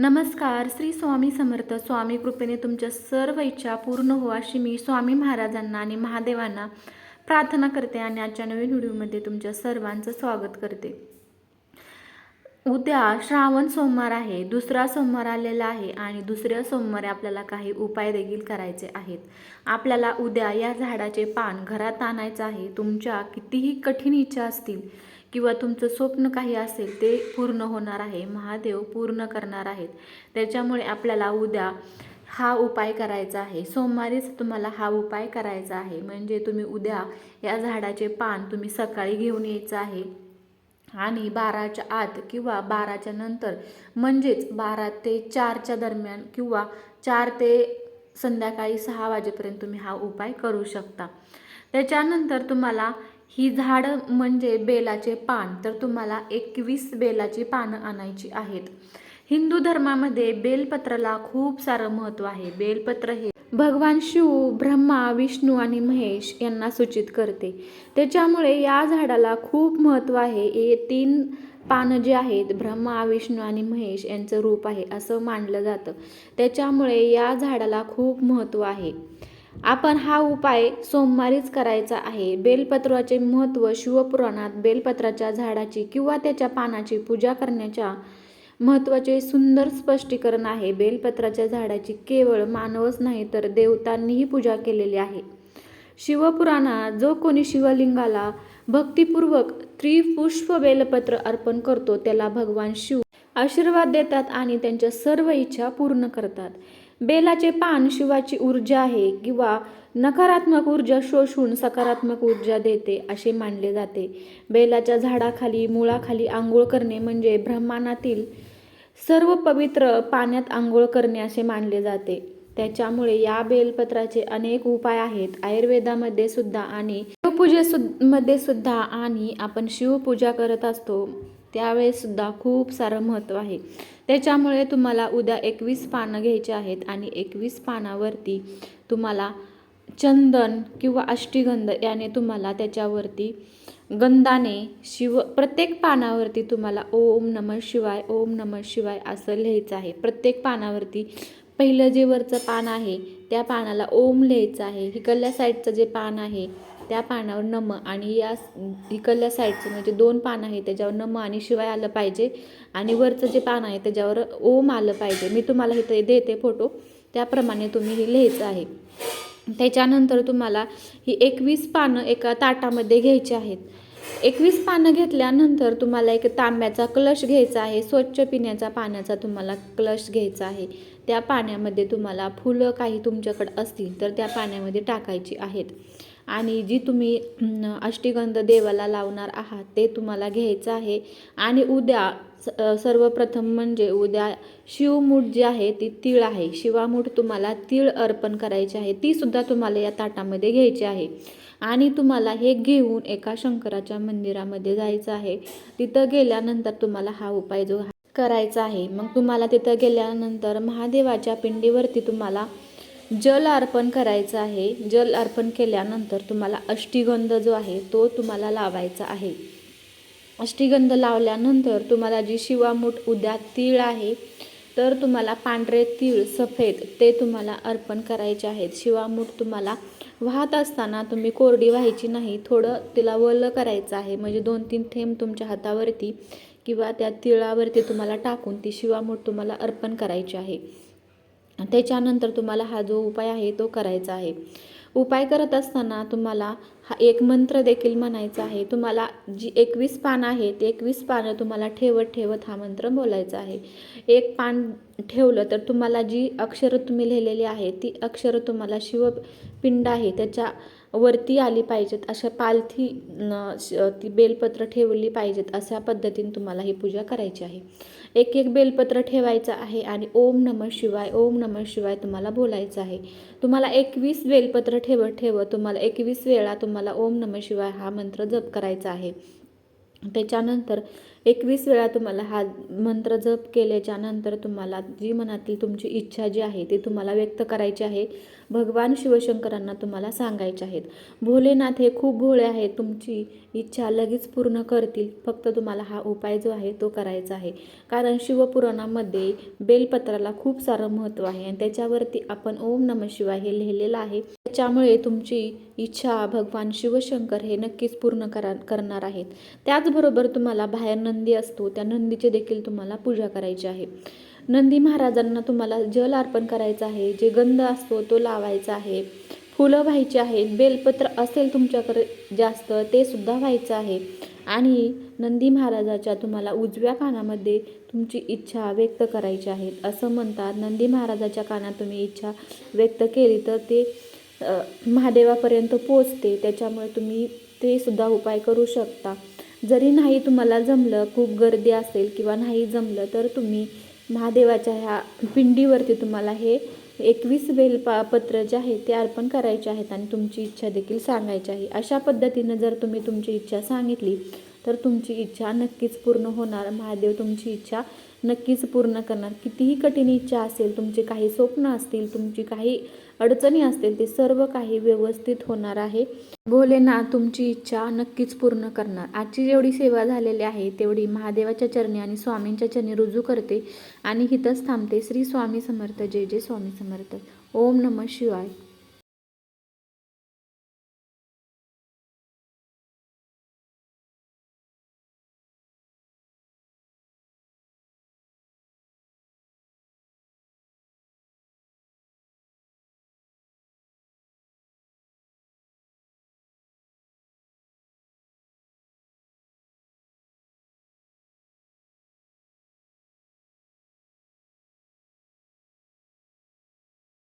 नमस्कार श्री स्वामी समर्थ स्वामी कृपेने तुमच्या सर्व इच्छा पूर्ण हो अशी मी स्वामी महाराजांना आणि महादेवांना प्रार्थना करते आणि आजच्या नवीन व्हिडिओमध्ये तुमच्या सर्वांचं स्वागत करते. उद्या श्रावण सोमवार आहे दुसरा सोमवार आलेला आहे आणि दुसऱ्या सोमवारी आपल्याला काही उपाय देखील करायचे आहेत. आपल्याला उद्या या झाडाचे पान घरात आणायचं आहे. तुमच्या कितीही कठीण इच्छा असतील किंवा तुमचं स्वप्न काही असेल ते पूर्ण होणार आहे. महादेव पूर्ण करणार आहेत. त्याच्यामुळे आपल्याला उद्या हा उपाय करायचा आहे. सोमवारीच तुम्हाला हा उपाय करायचा आहे. म्हणजे तुम्ही उद्या या झाडाचे पान तुम्ही सकाळी घेऊन यायचं आहे. आणि बाराच्या आत किंवा बाराच्या नंतर म्हणजेच बारा ते चारच्या दरम्यान किंवा चार ते संध्याकाळी सहा वाजेपर्यंत तुम्ही हा उपाय करू शकता. त्याच्यानंतर तुम्हाला ही झाडं म्हणजे बेलाचे पान. तर तुम्हाला एकवीस बेलाची पानं आणायची आहेत. हिंदू धर्मामध्ये बेलपत्राला खूप सारं महत्त्व आहे. बेलपत्र हे भगवान शिव ब्रह्मा विष्णू आणि महेश यांना सूचित करते. त्याच्यामुळे या झाडाला खूप महत्त्व आहे. हे तीन पानं जे आहेत ब्रह्मा विष्णू आणि महेश यांचं रूप आहे असं मानलं जातं. त्याच्यामुळे या झाडाला खूप महत्त्व आहे. आपण हा उपाय सोमवारीच करायचा आहे. बेलपत्राचे महत्त्व शिवपुराणात बेलपत्राच्या झाडाची किंवा त्याच्या पानाची पूजा करण्याच्या महत्त्वाचे सुंदर स्पष्टीकरण आहे. बेलपत्राच्या झाडाची केवळ मानवच नाही तर देवतांनीही पूजा केलेली आहे. शिवपुराणात जो कोणी शिवलिंगाला भक्तिपूर्वक त्रिपुष्प बेलपत्र अर्पण करतो त्याला भगवान शिव आशीर्वाद देतात आणि त्यांच्या सर्व इच्छा पूर्ण करतात. बेलाचे पान शिवाची ऊर्जा आहे किंवा नकारात्मक ऊर्जा शोषून सकारात्मक ऊर्जा देते असे मानले जाते. बेलाच्या झाडाखाली मुळाखाली आंघोळ करणे म्हणजे ब्रह्मांडातील सर्व पवित्र पाण्यात आंघोळ करणे असे मानले जाते. त्याच्यामुळे या बेलपत्राचे अनेक उपाय आहेत. आयुर्वेदामध्ये सुद्धा आणि शिवपूजे मध्ये सुद्धा आणि आपण शिवपूजा करत असतो. त्यावेळेसुद्धा खूप सारं महत्त्व आहे. त्याच्यामुळे तुम्हाला उद्या एकवीस पानं घ्यायची आहेत आणि एकवीस पानावरती तुम्हाला चंदन किंवा अष्टीगंध याने तुम्हाला त्याच्यावरती गंधाने शिव प्रत्येक पानावरती तुम्हाला ओम नम शिवाय ओम नम शिवाय असं लिहायचं आहे. प्रत्येक पानावरती पहिलं जे वरचं पान आहे त्या पानाला ओम लिहायचं आहे. हिकल्या साईडचं जे पान आहे त्या पानावर नम आणि या इकडल्या साईडचं म्हणजे दोन पानं आहे त्याच्यावर नम आणि शिवाय आलं पाहिजे. आणि वरचं जे पान आहे त्याच्यावर ओम आलं पाहिजे. मी तुम्हाला इथं देते फोटो त्याप्रमाणे तुम्ही हे लिहायचं आहे. त्याच्यानंतर तुम्हाला ही एकवीस पानं एका ताटामध्ये घ्यायची आहेत. एकवीस पानं घेतल्यानंतर तुम्हाला एक तांब्याचा कलश घ्यायचा आहे. स्वच्छ पिण्याचा पाण्याचा तुम्हाला क्लश घ्यायचा आहे. त्या पाण्यामध्ये तुम्हाला फुलं काही तुमच्याकडं असतील तर त्या पाण्यामध्ये टाकायची आहेत. आणि जी तुम्ही अष्टीगंध देवाला लावणार आहात ते तुम्हाला घ्यायचं आहे. आणि उद्या सर्वप्रथम म्हणजे उद्या शिवमूठ जी आहे ती तीळ आहे. शिवामूठ तुम्हाला तीळ अर्पण करायची आहे. ती सुद्धा तुम्हाला या ताटामध्ये घ्यायची आहे. आणि तुम्हाला हे घेऊन एका शंकराच्या मंदिरामध्ये जायचं आहे. तिथं गेल्यानंतर तुम्हाला हा उपाय जो करायचा आहे. मग तुम्हाला तिथं गेल्यानंतर महादेवाच्या पिंडीवरती तुम्हाला जल अर्पण करायचं आहे. जल अर्पण केल्यानंतर तुम्हाला अष्टीगंध जो आहे तो तुम्हाला लावायचा आहे. अष्टीगंध लावल्यानंतर तुम्हाला जी शिवामूठ उद्या तीळ आहे तर तुम्हाला पांढरे तीळ सफेद ते तुम्हाला अर्पण करायचे आहेत. शिवामूठ तुम्हाला वाहत असताना तुम्ही कोरडी व्हायची नाही थोडं तिला वलं करायचं आहे. म्हणजे दोन तीन थेंब तुमच्या हातावरती किंवा त्या तिळावरती तुम्हाला टाकून ती शिवामूठ तुम्हाला अर्पण करायची आहे. त्याच्यानंतर तुम्हाला हा जो उपाय आहे तो करायचा आहे. उपाय करत असताना तुम्हाला हा एक मंत्र देखील म्हणायचा आहे. तुम्हाला जी एकवीस पानं आहे ते एकवीस पानं तुम्हाला ठेवत ठेवत हा मंत्र बोलायचा आहे. एक पान ठेवलं तर तुम्हाला जी अक्षरं तुम्ही लिहिलेली आहे ती अक्षरं तुम्हाला शिवपिंड आहे त्याच्या वरती आली पाहिजेत अशा पालथी ती बेलपत्र ठेवली पाहिजेत अशा पद्धतीने तुम्हाला ही पूजा करायची आहे. एक एक बेलपत्र ठेवायचं आहे आणि ओम नम शिवाय ओम नम शिवाय तुम्हाला बोलायचं आहे. तुम्हाला एकवीस बेलपत्र ठेवत ठेवत तुम्हाला एकवीस वेळा तुम्हाला ओम नम शिवाय हा मंत्र जप करायचा आहे. त्याच्यानंतर एकवीस वेळा तुम्हाला हा मंत्र जप केल्याच्यानंतर तुम्हाला जी मनातील तुमची इच्छा जी आहे ती तुम्हाला व्यक्त करायची आहे भगवान शिवशंकरांना तुम्हाला सांगायचे आहेत. भोलेनाथ हे खूप भोळे आहेत तुमची इच्छा लगेच पूर्ण करतील फक्त तुम्हाला हा उपाय जो आहे तो करायचा आहे. कारण शिवपुराणामध्ये बेलपत्राला खूप सारं महत्त्व आहे आणि त्याच्यावरती आपण ओम नम शिवाय हे लिहिलेलं आहे. त्याच्यामुळे तुमची इच्छा भगवान शिवशंकर हे नक्कीच पूर्ण करा करणार आहेत. त्याचबरोबर तुम्हाला बाहेर नंदी असतो त्या नंदीचे देखील तुम्हाला पूजा करायची आहे. नंदी महाराजांना तुम्हाला जल अर्पण करायचं आहे जे गंध असतो तो लावायचा आहे. फुलं व्हायची आहेत बेलपत्र असेल तुमच्याकडे जास्त ते सुद्धा व्हायचं आहे. आणि नंदी महाराजाच्या तुम्हाला उजव्या कानामध्ये तुमची इच्छा व्यक्त करायची आहे. असं म्हणतात नंदी महाराजाच्या कानात तुम्ही इच्छा व्यक्त केली तर ते महादेवापर्यंत पोचते. त्याच्यामुळे तुम्ही ते सुद्धा उपाय करू शकता. जरी नाही तुम्हाला जमलं खूप गर्दी असेल किंवा नाही जमलं तर तुम्ही महादेवाच्या ह्या पिंडीवरती तुम्हाला हे एकवीस बेल पा पत्र जे आहे ते अर्पण करायचे आहेत आणि तुमची इच्छा देखील सांगायची आहे. अशा पद्धतीनं जर तुम्ही तुमची इच्छा सांगितली तर तुमची इच्छा नक्कीच पूर्ण होणार. महादेव तुमची इच्छा नक्कीच पूर्ण करणार. कितीही कठीण इच्छा असेल तुमचे काही स्वप्न असतील तुमची काही अडचणी असतील ते सर्व काही व्यवस्थित होणार आहे. भोलेनाथ तुमची इच्छा नक्कीच पूर्ण करणार. आजची जेवढी सेवा झालेली आहे तेवढी महादेवाच्या चरणी आणि स्वामींच्या चरणी रुजू करते आणि हिथंच थांबते. श्री स्वामी समर्थ. जय जय स्वामी समर्थ. ओम नम शिवाय.